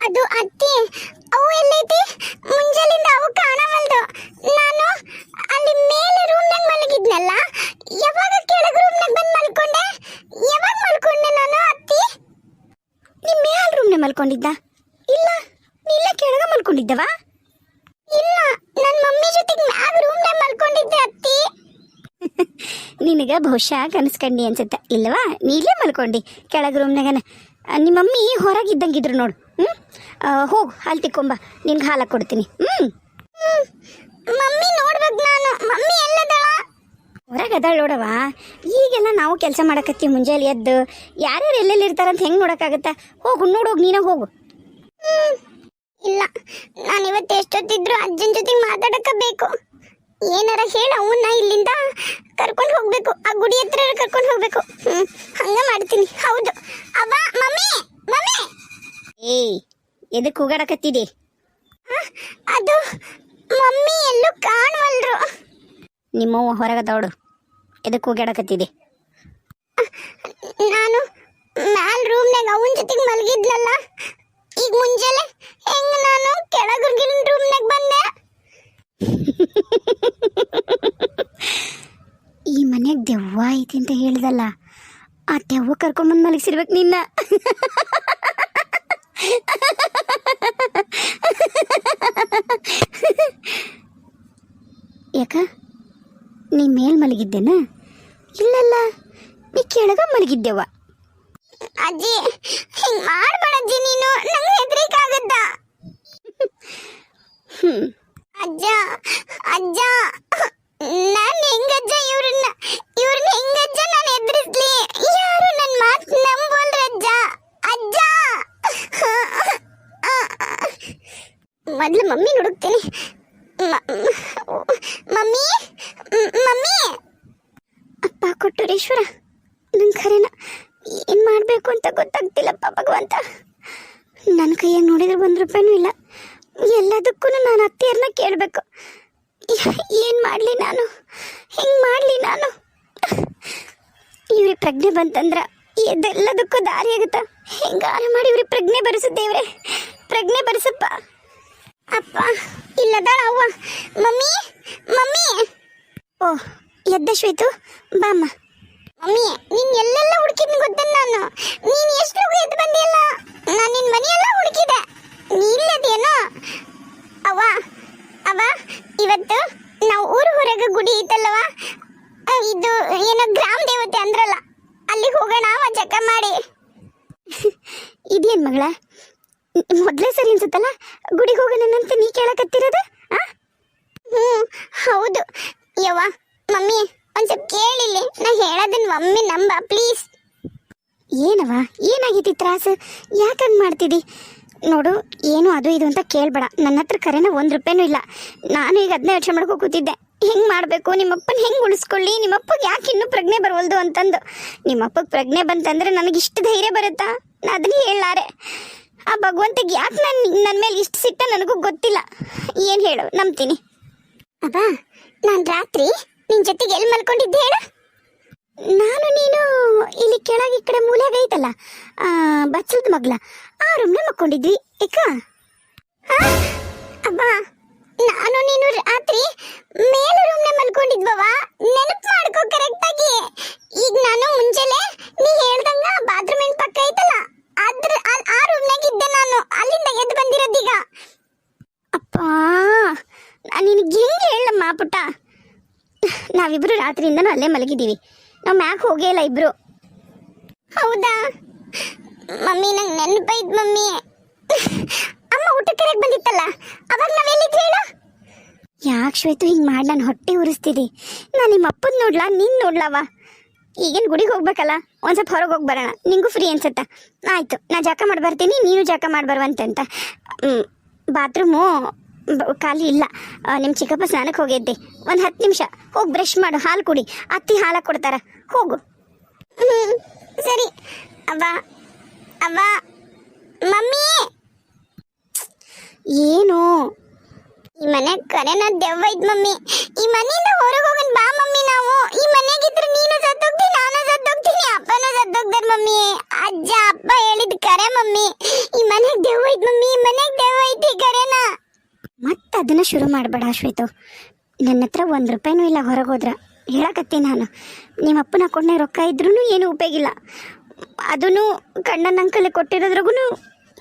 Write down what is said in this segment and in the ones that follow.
ಅದು ಅತ್ತಿ ಅವು ಎಲ್ಲೈತಿ? ಮುಂಜಾಲಿಂದ ಅವು ಕಾಣವಲ್ದು ನಾನು ಅಲ್ಲಿ ಮೇಲೆ ರೂಮ್ನಾಗ ಮಲಗಿದ್ನಲ್ಲ ಯಾವಾಗ ಕೆಳಗೆ ರೂಮ್ನಾಗ ಬಂದು ಮಲ್ಕೊಂಡೆ? ಯಾವಾಗ ಮಲ್ಕೊಂಡೆ ನಾನು ಅತ್ತಿ? ನಿಮ್ಮ ಮೇಲ್ ರೂಮ್ನಾಗ ಮಲ್ಕೊಂಡಿದ್ದ? ಇಲ್ಲ ನೀಲ್ಲ ಕೆಳಗೆ ಮಲ್ಕೊಂಡಿದ್ದವ? ಇಲ್ಲ ನನ್ನ ಮಮ್ಮಿ ಜೊತೆಗೆ ರೂಮ್ ರೂಮ್ನಾಗ ಮಲ್ಕೊಂಡಿದ್ದೆ ಅತ್ತಿ. ನಿನಗ ಬಹುಶಃ ಕನಸ್ಕಂಡಿ ಅನ್ಸುತ್ತೆ ಇಲ್ಲವಾ ನೀಲೇ ಮಲ್ಕೊಂಡು ಕೆಳಗೆ ರೂಮ್ನಾಗನ ನಿಮ್ಮ ಮಮ್ಮಿ ಹೊರಗಿದ್ದಂಗಿದ್ರು ನೋಡು. ಹೋಗು ಹಾಲು ತಿಕ್ಕೊಂಬ ನಿನ್ಗೆ ಹಾಲು ಕೊಡ್ತೀನಿ. ಹ್ಞೂ ಮಮ್ಮಿ ನೋಡ್ಬೇಕು ನಾನು. ಮಮ್ಮಿ ಎಲ್ಲದಳ? ಹೊರಗೆ ಅದಾಳ ನೋಡವ ಈಗೆಲ್ಲ ನಾವು ಕೆಲಸ ಮಾಡಕತ್ತೀವಿ ಮುಂಜಾನೆ ಎದ್ದು. ಯಾರ್ಯಾರು ಎಲ್ಲೆಲ್ಲಿ ಇರ್ತಾರಂತ ಹೆಂಗೆ ನೋಡೋಕ್ಕಾಗತ್ತ? ಹೋಗು ನೋಡೋಗಿ ನೀನೇ ಹೋಗು. ಇಲ್ಲ, ನಾನು ಇವತ್ತು ಎಷ್ಟೊತ್ತಿದ್ರು ಅಜ್ಜನ ಜೊತೆ ಮಾತಾಡಕ ಬೇಕು ಏನಾರ ಹೇಳ, ಅವನ್ನ ಇಲ್ಲಿಂದ ಕರ್ಕೊಂಡು ಹೋಗ್ಬೇಕು. ಆ ಗುಡಿ ಹತ್ರ ಕರ್ಕೊಂಡು ಹೋಗ್ಬೇಕು. ಹಂಗ ಮಾಡ್ತೀನಿ. ಹೌದು. ಅವ್ವ, ಮಮ್ಮಿ ಮಮ್ಮಿ. ಏಯ್ ಎದಕ್ಕೆ ಕೂಗಾಡಕತ್ತಿದಿ ಅದು ಮಮ್ಮಿ ಎಲ್ಲೂ ಕಾಣವಲ್ರು. ನಿಮ್ಮವ್ವ ಹೊರಗದವಳು ಎದಕ್ಕೆ ಕೂಗಾಡಕತ್ತಿದಿ ನಾನು ಮ್ಯಾಲ್ ರೂಮ್ನಾಗ ಅವನ್ ಜೊತೆಗೆ ಮಲಗಿದ್ನಲ್ಲ ಈಗ ಮುಂಜಾನೆ ಹೆಂಗ ನಾನು ಕೆಳಗಿನ ರೂಮ್ನಾಗ ಬಂದೆ. ಈ ಮನೆಗ್ ದೆವ್ವ ಐತಿ ಅಂತ ಹೇಳ್ದಲ್ಲ ಆ ದೆವ್ವ ಕರ್ಕೊಂಬಂದು ಮಲಗಿಸಿರ್ಬೇಕು ನಿನ್ನ. ನೀ ಮೇಲ್ ಮಲಗಿದ್ದೇನ? ಇಲ್ಲಲ್ಲ ನೀ ಕೆಳಗ ಮಲಗಿದ್ದೆವ. ಅಜ್ಜಿ ಹಿಂಗ್ ಮಾಡ್ಬೇಡಜ್ಜಿ ನೀನು ನಂಗೆ ಹೆದರಿಕೆ ಆಗತ್ತ ಅಜ್ಜ ಅಜ್ಜ ನಾನು ಹೆಂಗಜ್ಜ ಇವ್ರನ್ನ ಇವ್ರನ್ನ ಹೆಂಗಜ್ಜ ನಾನು ಎದುರಿಸ್ಲಿ ಯಾರು ನನ್ನ ಮಾತು ನಂಬೋಲ್ರ ಅಜ್ಜ! ಅಜ್ಜ ಮೊದಲು ಮಮ್ಮಿ ಹುಡುಕ್ತೀನಿ ಮಮ್ಮಿ ಮ್- ಮಮ್ಮಿ ಅಪ್ಪ ನನ್ನ ಖರೇನ ಏನು ಮಾಡಬೇಕು ಅಂತ ಗೊತ್ತಾಗ್ತಿಲ್ಲಪ್ಪ ಭಗವಂತ. ನನ್ನ ಕೈಯಾಗ ನೋಡಿದ್ರೆ ಒಂದು ರೂಪಾಯಿನೂ ಇಲ್ಲ. ಎಲ್ಲದಕ್ಕೂ ನಾನು ಅತ್ತೆಯರನ್ನ ಕೇಳಬೇಕು. ಏನು ಮಾಡಲಿ ನಾನು? ಹಿಂಗೆ ಮಾಡಲಿ ನಾನು? ಇವ್ರಿಗೆ ಪ್ರಜ್ಞೆ ಬಂತಂದ್ರ ಇದೆಲ್ಲದಕ್ಕೂ ದಾರಿ ಆಗುತ್ತಾ? ಹೆಂಗಾರ ಮಾಡಿ ಇವ್ರಿಗೆ ಪ್ರಜ್ಞೆ ಬರಿಸು ಪ್ರಜ್ಞೆ ಬರಿಸಪ್ಪ. ಅಪ್ಪ ಇಲ್ಲದಾಳ ಅವ್ವ. Mummy mummy. ಓ ಎದ್ದ ಶ್ವೇತು ಬಾಮ್ಮ. ಮಮ್ಮಿ ನೀನ್ ಎಲ್ಲೆಲ್ಲ ಹುಡುಕಿದ್ನ ಗೊತ್ತೇನ ನಾನು? ನೀನ್ ಎಷ್ಟು ಎದ್ದು ಬಂದಿಲ್ಲ ನಾನು ನಿನ್ ಮನೆಯೆಲ್ಲ ಹುಡುಕಿದೆ ನೀ ಇಲ್ಲದೇನೋ ಅವ್ವ ಅವ್ವ ಇವತ್ತು ನಾವು ಊರು ಹೊರಗೆ ಗುಡಿ ಐತಲ್ಲವ ಆ, ಇದು ಏನೋ ಗ್ರಾಮ ದೇವತೆ ಅಂದ್ರಲ್ಲ ಅಲ್ಲಿಗೆ ಹೋಗೋಣ ಅವ ಚಕ ಮಾಡಿ. ಇದೇನ್ ಮಗಳ? ಮೊದಲೇ ಸರಿ ಅನ್ಸುತ್ತಲ್ಲ ಗುಡಿಗೆ ಹೋಗೋಣಂತ ನೀ ಕೇಳಕತ್ತಿರೋದು? ಹ್ಞೂ ಹೌದು. ಯವ್ವ ಮಮ್ಮಿ ಒಂದ್ ಸ್ವಲ್ಪ ಕೇಳಿಲ್ಲಿ. ನಾ ಹೇಳೋದನ್ನ ಒಮ್ಮೆ ನಂಬ ಪ್ಲೀಸ್ ಏನವ ಏನಾಗಿತ್ತು ತ್ರಾಸ? ಯಾಕಂಗ್ ಮಾಡ್ತಿದ್ದಿ ನೋಡು, ಏನು ಅದು ಇದು ಅಂತ ಕೇಳ್ಬೇಡ. ನನ್ನ ಹತ್ರ ಕರೆನ ಒಂದು ರೂಪಾಯಿನೂ ಇಲ್ಲ. ನಾನು ಈಗ ಹದಿನೈದು ಯೋಚನೆ ಮಾಡ್ಕೋ ಕೂತಿದ್ದೆ. ಹೆಂಗೆ ಮಾಡಬೇಕು? ನಿಮ್ಮಪ್ಪನ ಹೆಂಗೆ ಉಳಿಸ್ಕೊಳ್ಳಿ? ನಿಮ್ಮಪ್ಪಗೆ ಯಾಕೆ ಇನ್ನೂ ಪ್ರಜ್ಞೆ ಬರವಲ್ದು ಅಂತಂದು. ನಿಮ್ಮಪ್ಪಗೆ ಪ್ರಜ್ಞೆ ಬಂತಂದ್ರೆ ನನಗೆ ಇಷ್ಟು ಧೈರ್ಯ ಬರುತ್ತಾ? ನಾ ಅದನ್ನ ಹೇಳಾರೆ ಆ ಭಗವಂತಗೆ ಯಾಕೆ ನನ್ನ ನನ್ನ ಮೇಲೆ ಇಷ್ಟು ಸಿಟ್ಟ ನನಗೂ ಗೊತ್ತಿಲ್ಲ. ಏನು ಹೇಳು, ನಂಬ್ತೀನಿ. ಅಬ್ಬಾ, ನಾನು ರಾತ್ರಿ ನಿನ್ ಜೊತೆಗೆ ಎಲ್ಲಿ ಮಲ್ಕೊಂಡಿದ್ದೆ ಹೇಳು? ನಾನು ನೀನು ಇಲ್ಲಿ ಕೆಳಗೆ ಈ ಕಡೆ ಮೂಲೆಯಾಗ ಐತಲ್ಲ ಬಚ್ಚಲ್ದ ಮಗ್ಲ. ಆ ರೂಮ್ನ ಮಕ್ಕೊಂಡಿದ್ವಿ, ಏಕ? ಅಬ್ಬ, ನಾನು ನೀನು ರಾತ್ರಿ ಮೇಲೆ ರೂಮ್ನ ಮಲ್ಕೊಂಡಿದ್ವವ ನೆನಪು ಮಾಡ್ಕೋ ಕರೆಕ್ಟ್ ಆಗಿ ಈಗ ನಾನು ಮುಂಜಾನೆ ನೀ ಹೇಳ್ದಂಗ ಬಾತ್ರೂಮ್ ಏನ್ ಪಕ್ಕ ಐತಲ್ಲ ಅದ್ರ ಆ- ಆ ರೂಮ್ನಾಗ ಇದ್ದೆ ನಾನು ಅಲ್ಲಿಂದ ಎದ್ದು ಬಂದಿರೋದೀಗ ಅಪ್ಪ ನಾನು ನಿನಗೆ ಹೆಂಗೆ ಹೇಳಮ್ಮ ಪುಟ್ಟ ನಾವಿಬ್ರು ರಾತ್ರಿಯಿಂದನೂ ಅಲ್ಲೇ ಮಲಗಿದ್ದೀವಿ. ನಾವು ಮ್ಯಾಕ್ ಹೋಗೇ ಇಲ್ಲ ಇಬ್ರು. ಹೌದಾ? ಮಮ್ಮಿ, ನಂಗೆ ನೆನಪೈತ್ ಮಮ್ಮಿ. ಅಮ್ಮ ಊಟಕ್ಕೆ ಕರೆಗೆ ಬಂದಿತ್ತಲ್ಲ? ಅವಾಗ ನಾವೆಲ್ಲಿದ್ವಿ ಹೇಳು? ಯಾಕೆ ಶ್ವೇತು ಹಿಂಗೆ ಮಾಡಿ ನಾನು ಹೊಟ್ಟೆ ಉರಿಸ್ತಿದ್ದಿ ನಾನು ನಿಮ್ಮ ಅಪ್ಪನ ನೋಡ್ಲಾ? ನೀನು ನೋಡ್ಲವ? ಈಗೇನು ಗುಡಿಗೆ ಹೋಗ್ಬೇಕಲ್ಲ? ಒಂದು ಸ್ವಲ್ಪ ಹೊರಗೆ ಹೋಗಿ ಬರೋಣ. ನಿಂಗೂ ಫ್ರೀ ಅನ್ಸುತ್ತಾ? ಆಯಿತು. ನಾ ಜಾಕ ಮಾಡಿ ಬರ್ತೀನಿ ನೀನು ಜಾಕ ಮಾಡಿ ಬರುವಂತೆ ಅಂತ ಬಾತ್ರೂಮು ಖಾಲಿ ಇಲ್ಲ. ನಿಮ್ಮ ಚಿಕ್ಕಪ್ಪ ಸ್ನಾನಕ್ಕೆ ಹೋಗಿದ್ದೆ. ಒಂದು ಹತ್ತು ನಿಮಿಷ. ಹೋಗಿ ಬ್ರಷ್ ಮಾಡು. ಹಾಲು ಕುಡಿ. ಅತ್ತಿ ಹಾಲು ಕೊಡ್ತಾರ. ಹೋಗು. ಸರಿ. ಅವ್ವ. ಅವ್ವ. ಮಮ್ಮಿ! ಏನು? ಈ ಮನೆ ಕರೆನ ದೆವ್ವ ಇದ್ ಮಮ್ಮಿ. ಈ ಮನೆಯಿಂದ ಹೊರಗೆ ಶುರು ಮಾಡಬೇಡ ಶ್ವೇತು. ನನ್ನ ಹತ್ರ ಒಂದು ರೂಪಾಯಿನೂ ಇಲ್ಲ, ಹೊರಗೆ ಹೋದ್ರ. ಹೇಳಕತ್ತೀನಿ ನಾನು. ನಿಮ್ಮ ಅಪ್ಪನ ಅಕೌಂಟ್ನಾಗ ರೊಕ್ಕ ಇದ್ರೂ ಏನು ಉಪಯೋಗಿಲ್ಲ ಅದೂ ಕಣ್ಣನ ಅಂಕಲ್ ಕೊಟ್ಟಿರೋದ್ರಾಗೂ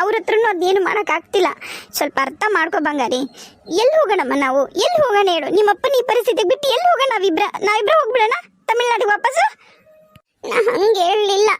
ಅವ್ರ ಹತ್ರನೂ ಅದೇನು ಮಾಡೋಕ್ಕಾಗ್ತಿಲ್ಲ ಸ್ವಲ್ಪ ಅರ್ಥ ಮಾಡ್ಕೊ ಬಂಗಾರಿ. ಎಲ್ಲಿ ಹೋಗೋಣಮ್ಮ ನಾವು? ಎಲ್ಲಿ ಹೋಗೋಣ ಹೇಳು? ನಿಮ್ಮ ಅಪ್ಪನ ಈ ಪರಿಸ್ಥಿತಿಗೆ ಬಿಟ್ಟು ಎಲ್ಲಿ ಹೋಗೋಣ ನಾವಿಬ್ರ? ನಾವಿಬ್ರ ಹೋಗ್ಬಿಡೋಣ? ತಮಿಳ್ನಾಡಿಗೆ ವಾಪಸ್ಸು? ನಾ ಹಂಗೆ ಹೇಳಲಿಲ್ಲ.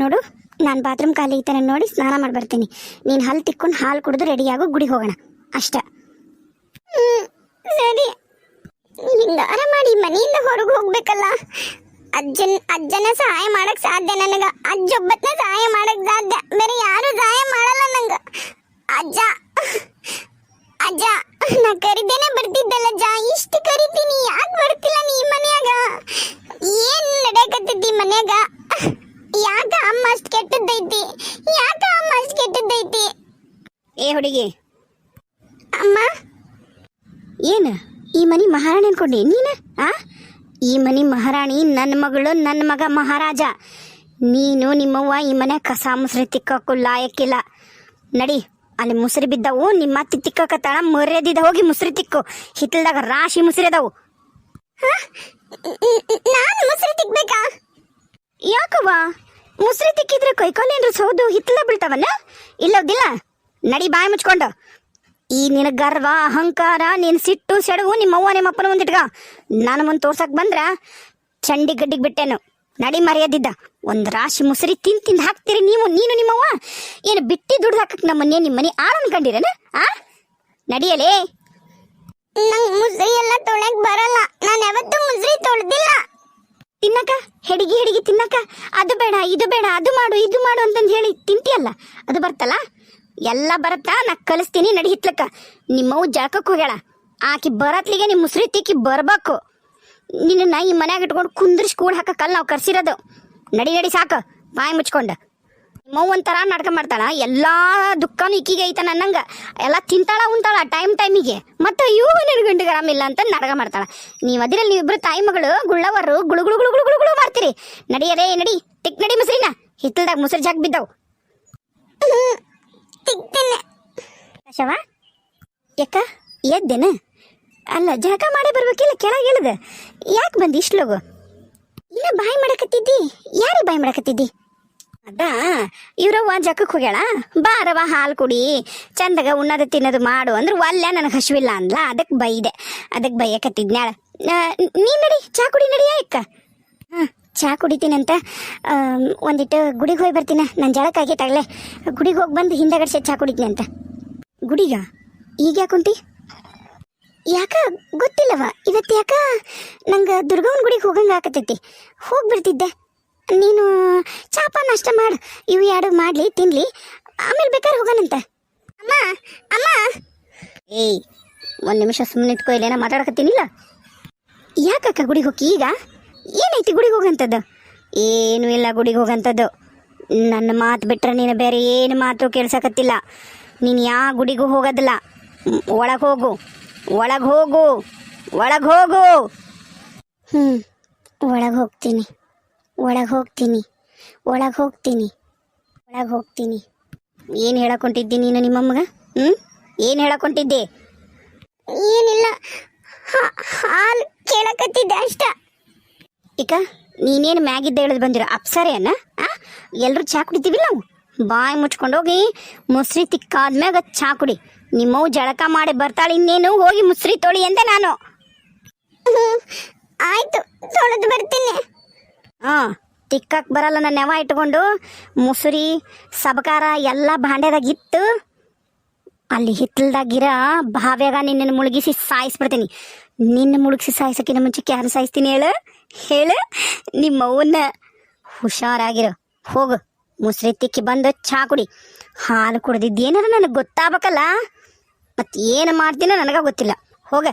ನೋಡು, ನಾನು ಬಾತ್ರೂಮ್ ಖಾಲಿ ಐತೆ ನೋಡಿ ಸ್ನಾನ ಮಾಡಿ ಬರ್ತೀನಿ ನೀನು ಹಲ್ಲು ತಿಕ್ಕೊಂಡು ಹಾಲು ಕುಡಿದು ರೆಡಿಯಾಗು ಗುಡಿಗೆ ಹೋಗೋಣ. ಅಷ್ಟ. ಸರಿ. ಹಿಂಗಾರ ಮಾಡಿ ಮನೆಯಿಂದ ಹೊರಗೆ ಹೋಗ್ಬೇಕಲ್ಲ. ಅಜ್ಜನ್, ಅಜ್ಜನ ಸಹಾಯ ಮಾಡಕ್ ಸಾಧ್ಯ ನನಗ. ಅಜ್ಜೊಬ್ಬತ್ನ ಸಹಾಯ ಮಾಡಕ್ ಸಾಧ್ಯ. ಬೇರೆ ಯಾರು ಸಹಾಯ ಮಾಡಲ್ಲ ನಂಗ. ಅಜ್ಜ ಅಜ್ಜ, ನಾ ಕರಿದೇನೆ ಬರ್ತಿದ್ದಲ್ಲ ಅಜ್ಜ ಇಷ್ಟು ಕರಿತೀನಿ ಯಾಕೆ ಬರ್ತಿಲ್ಲ ನೀ ಮನ್ಯಾಗ ಏನ್ ನಡೆಯಕತ್ತೈತಿ ಮನ್ಯಾಗ ಯಾಕ ಅಮ್ಮ ಅಷ್ಟ್ ಕೆಟ್ಟದ್ದೈತಿ ಯಾಕ ಅಮ್ಮ ಅಷ್ಟ್ ಕೆಟ್ಟದ್ದೈತಿ ಏ ಹುಡುಗಿ ಅಮ್ಮ ಏನು ಈ ಮನಿ ಮಹಾರಾಣಿ ಅನ್ಕೊಂಡಿ ನೀನು ಆ ಈ ಮನಿ ಮಹಾರಾಣಿ ನನ್ನ ಮಗಳು ನನ್ನ ಮಗ ಮಹಾರಾಜ. ನೀನು ನಿಮ್ಮವ್ವ ಈ ಮನೆ ಕಸ ಮುಸ್ರಿ ತಿಕ್ಕಕ್ಕೂ ಲಾಯಕ್ಕಿಲ್ಲ. ನಡಿ ಅಲ್ಲಿ ಮುಸ್ರಿ ಬಿದ್ದವು ನಿಮ್ಮ ಅತ್ತಿ ತಿಕ್ಕಕತ್ತಾಳ ಮರ್ಯಾದಿದ ಹೋಗಿ ಮುಸ್ರಿ ತಿಕ್ಕು. ಹಿತ್ತಲ್ದಾಗ ರಾಶಿ ಮುಸ್ರಿ ಅದಾವು. ನಾನು ಮುಸ್ರಿ ತಿಕ್ಬೇಕಾ? ಯಾಕವ್ವ? ಮುಸ್ರಿ ತಿಕ್ಕಿದ್ರೆ ಕೈಕಾಲೇನ್ರು ಸೌದು ಹಿತ್ತಲ ಬೀಳ್ತಾವಲ್ಲ? ಇಲ್ಲೋದಿಲ್ಲ ನಡಿ ಬಾಯಿ ಮುಚ್ಕೊಂಡು. ಈ ನಿನ ಗರ್ವ ಅಹಂಕಾರ ನೀನ್ ಸಿಟ್ಟು ಸೆಡವು ನಿಮ್ಮವ್ವ ನಿಮ್ಮಪ್ಪನ ಮುಂದಿಟ್ಗ ನಾನು ಮುಂದೆ ತೋರ್ಸಕ್ ಬಂದ್ರ ಚಂಡಿ ಗಡ್ಡಿಗೆ ಬಿಟ್ಟೆನು. ನಡಿ ಮರ್ಯಾದಿದ್ದ. ಒಂದ್ ರಾಶಿ ಮುಸರಿ ತಿಂದ್ ತಿಂದ್ ಹಾಕ್ತೀರಿ ನೀವು ನೀನು ನಿಮ್ಮವ್ವ. ಏನು ಬಿಟ್ಟಿ ದುಡ್ದು ಹಾಕಕ್ ಮನೆ ನಿಮ್ಮ ಮನೆ ಆಳು ಅನ್ಕೊಂಡಿರೇನ? ಆ? ನಡಿಯಲೇ? ನಂಗ್ ಮುಸರಿ ಎಲ್ಲ ತೊಳಕ್ ಬರಲ್ಲ. ನಾನು ಯಾವತ್ತೂ ಮುಸರಿ ತೊಳ್ದಿಲ್ಲ. ತಿನ್ನಕ ಹೆಡಿಗೆ ಹೆಡಿಗೆ ತಿನ್ನಕ ಅದು ಬೇಡ ಇದು ಬೇಡ ಅದು ಮಾಡು ಇದು ಮಾಡು ಅಂತಂದು ಹೇಳಿ ತಿಂತಿಯಲ್ಲ? ಅದು ಬರ್ತಲ್ಲ? ಎಲ್ಲ ಬರತ್ತಾ? ನಾ ಕಲಿಸ್ತೀನಿ ನಡಿ ಹಿತ್ಲಕ್ಕ. ನಿಮ್ಮವು ಜಳಕಕ್ಕೆ ಹೋಗ್ಯಾಳ. ಆಕಿ ಬರತ್ಲಿಗೆ ನಿಮ್ಮ ಮುಸ್ರಿ ತಿಕ್ಕಿ ಬರ್ಬೇಕು. ನಿನ್ನ ಈ ಮನ್ಯಾಗ ಇಟ್ಕೊಂಡು ಕುಂದ್ರಿಸಿ ಕೂಡ ಹಾಕಕ್ಕಲ್ಲ ನಾವು ಕರ್ಸಿರೋದು. ನಡಿ ನಡಿ ಸಾಕು. ಬಾಯಿ ಮುಚ್ಕೊಂಡು. ನಿಮ್ಮವ್ವ ಒಂಥರ ನಾಟಕ ಮಾಡ್ತಾಳ ಎಲ್ಲಾ ದುಃಖನೂ ಇಕ್ಕಿಗೆ ಐತ ನನ್ನಂಗ ಎಲ್ಲ ತಿಂತಾಳ ಉಂತಾಳ ಟೈಮ್ ಟೈಮಿಗೆ ಮತ್ತೆ ಇವು ನಿನ್ ಗಂಡಿಗೆ ಇಲ್ಲ ಅಂತ ನಾಟಕ ಮಾಡ್ತಾಳ. ನೀವು ಅದ್ರಲ್ಲಿ ನೀವಿಬ್ರು ತಾಯಿ ಮಗಳು ಗುಳ್ಳವರು ಗುಳು ಗುಳು ಗುಳು ಗುಳು ಗುಳು ಮಾಡ್ತೀರಿ. ನಡಿಯರೇ ನಡಿ. ಟಿಕ್ ನಡಿ ಮುಸ್ರಿನ. ಹಿತ್ತಲ್ದಾಗ ಮುಸ್ರಿ ಜಾಕ್ ಬಿದ್ದವು. ತಿಕ್ತೇನೆ. ಶವ? ಯಾಕ ಎದ್ದೇನ? ಅಲ್ಲ, ಜಳಕ ಮಾಡೇ ಬರ್ಬೇಕಿಲ್ಲ ಕೆಳಗೆ ಇಳಿದ ಯಾಕೆ ಬಂದಿ ಇಷ್ಟು ಲಗು? ಇಲ್ಲ, ಬಾಯಿ ಮಾಡಕತ್ತಿದ್ದಿ. ಯಾರಿಗೆ ಬಾಯಿ ಮಾಡಕತ್ತಿದ್ದಿ? ಅದ ಇವ್ರವ್ವ ಜಕ್ಕಕ್ಕೆ ಹೋಗ್ಯಾಳ? ಬಾರವ ಹಾಲು ಕುಡಿ. ಚಂದಾಗ ಉಣ್ಣದ, ತಿನ್ನೋದು ಮಾಡು ಅಂದ್ರೆ ಒಲ್ಲೆ ನನಗೆ ಹಸಿವಿಲ್ಲ ಅಂದ್ಲ ಅದಕ್ಕೆ ಬೈದೆ. ಅದಕ್ಕೆ ಬೈಯಕತ್ತಿದ್ನ್ಯಾಳ. ನೀನು ನಡಿ, ಚಾ ಕುಡಿ, ನಡಿ ಅಕ್ಕ ಹಾಂ, ಚಾ ಕುಡಿತೀನಂತ ಒಂದಿಟ್ಟು ಗುಡಿಗೆ ಹೋಗಿ ಬರ್ತೀನ. ನನ್ನ ಜಳಕ ತಗಲೆ. ಗುಡಿಗೆ ಹೋಗಿ ಬಂದು ಹಿಂದಗಡೆ ಚಾ ಕುಡಿತೀನಿ ಅಂತ. ಗುಡಿಗ? ಈಗ ಯಾಕುಂಟಿ ಯಾಕ ಗೊತ್ತಿಲ್ಲವ? ಇವತ್ತು ಯಾಕ ನಂಗೆ ದುರ್ಗವನ ಗುಡಿಗೆ ಹೋಗಂಗೆ ಆಕತೈತಿ ಹೋಗ್ಬಿಡ್ತಿದ್ದೆ ನೀನು ಚಾಪ ನಾಷ್ಟ ಮಾಡು. ಇವು ಎರಡು ಮಾಡಲಿ, ತಿನ್ಲಿ. ಆಮೇಲೆ ಬೇಕಾದ್ರೆ ಹೋಗೋಣಂತ. ಅಮ್ಮ ಅಮ್ಮ. ಏಯ್, ಒಂದು ನಿಮಿಷ ಸುಮ್ಮನೆ ಇಟ್ಕೋ ಇಲ್ಲೇನ ಮಾತಾಡಕತ್ತೀನಿಲ್ಲ? ಯಾಕಕ್ಕ ಗುಡಿಗೆ ಹೋಗಿ ಈಗ? ಏನೈತಿ ಗುಡಿಗೆ ಹೋಗಂಥದ್ದು ಏನೂ ಇಲ್ಲ ಗುಡಿಗೆ ಹೋಗಂಥದ್ದು ನನ್ನ ಮಾತು ಬಿಟ್ಟರೆ ನೀನು ಬೇರೆ ಏನು ಮಾತು ಕೇಳ್ಸಕತ್ತಿಲ್ಲ. ನೀನು ಯಾವ ಗುಡಿಗೂ ಹೋಗೋದಿಲ್ಲ. ಒಳಗೆ ಹೋಗು. ಒಳಗೆ ಹೋಗು ಒಳಗೆ ಹೋಗು. ಹ್ಞೂ ಒಳಗೆ ಹೋಗ್ತೀನಿ ಒಳಗೆ ಹೋಗ್ತೀನಿ ಒಳಗೆ ಹೋಗ್ತೀನಿ ಒಳಗೆ ಹೋಗ್ತೀನಿ. ಏನು ಹೇಳಕೊಂಟಿದ್ದಿ ನೀನು ನಿಮ್ಮಮ್ಮಗ? ಹ್ಞೂ ಏನು ಹೇಳಕೊಂಟಿದ್ದೆ ಏನಿಲ್ಲ ಹಾಲ್ ಕೇಳಕತ್ತಿದ್ದೆ ಅಷ್ಟ. ಈಗ ನೀನೇನು ಮ್ಯಾಗಿದ್ದ ಹೇಳೋದು ಬಂದಿರ? ಅಪ್ಸರೇನ? ಎಲ್ಲರೂ ಚಾ ಕುಡಿತೀವಿ ನಾವು ಬಾಯಿ ಮುಚ್ಕೊಂಡೋಗಿ, ಮೊಸರಿ ತಿಕ್ಕಾದ್ಮ್ಯಾಗ ಚಾ ಕುಡಿ. ನಿಮ್ಮವು ಜಳಕ ಮಾಡಿ ಬರ್ತಾಳೆ ಇನ್ನೇನು ಹೋಗಿ ಮುಸ್ರಿ ತೊಳಿ ಎಂದೆ ನಾನು. ಆಯ್ತು ತೊಳೆದು ಬರ್ತೀನಿ. ಹಾಂ ತಿಕ್ಕಕ್ಕೆ ಬರಲ್ಲ ನನ್ನ ನೆವ ಇಟ್ಕೊಂಡು ಮುಸುರಿ ಸಬಕಾರ ಎಲ್ಲ ಭಾಂಡ್ಯದಾಗ ಇತ್ತು. ಅಲ್ಲಿ ಹಿತ್ತಲ್ದಾಗಿರ ಬಾವ್ಯಾಗ ನಿನ್ನನ್ನು ಮುಳುಗಿಸಿ ಸಾಯಿಸ್ಬಿಡ್ತೀನಿ. ನಿನ್ನ ಮುಳುಗಿಸಿ ಸಾಯಿಸೋಕ್ಕಿಂತ ಮುಂಚೆ ಯಾರು ಸಾಯಿಸ್ತೀನಿ ಹೇಳು ಹೇಳು ನಿಮ್ಮ ಅವನ್ನ ಹುಷಾರಾಗಿರು. ಹೋಗು ಮುಸ್ರಿ ತಿಕ್ಕಿ ಬಂದು ಚಾ ಕುಡಿ. ಹಾಲು ಕುಡ್ದಿದ್ದು ಏನಾರ ನನಗೆ ಗೊತ್ತಾಗಬೇಕಲ್ಲ? ಮತ್ತು ಏನು ಮಾಡ್ತೀನೋ ನನಗೆ ಗೊತ್ತಿಲ್ಲ. ಹೋಗ.